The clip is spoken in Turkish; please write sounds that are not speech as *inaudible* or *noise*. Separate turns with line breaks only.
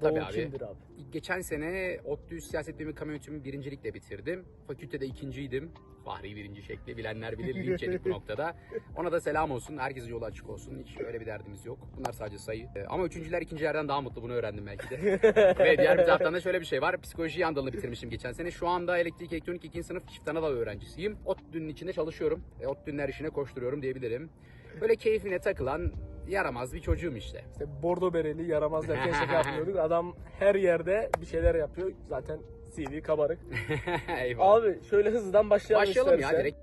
Tabii abi.
kimdir abi?
Geçen sene ODTÜ Siyaset Bilimi Kamu birincilikle bitirdim. Fakültede ikinciydim. Fahri birinci şekli bilenler bilir *laughs* linç yedik bu noktada. Ona da selam olsun. Herkesin yolu açık olsun. Hiç öyle bir derdimiz yok. Bunlar sadece sayı. Ee, Ama üçüncüler ikincilerden daha mutlu. Bunu öğrendim belki de. *laughs* Ve diğer bir taraftan da şöyle bir şey var. Psikoloji yan dalını bitirmişim geçen sene. Şu anda elektrik elektronik ikinci sınıf çift ana dal öğrencisiyim. ODTÜ'nün içinde çalışıyorum. E, ODTÜ'nün her işine koşturuyorum diyebilirim. Böyle keyfine takılan yaramaz bir çocuğum işte.
İşte bordo bereli yaramaz derken şaka yapmıyorduk. Adam her yerde bir şeyler yapıyor. Zaten CV kabarık. *laughs*
Eyvallah.
Abi şöyle hızlıdan başlayalım
Başlayalım ya
istersen.
direkt.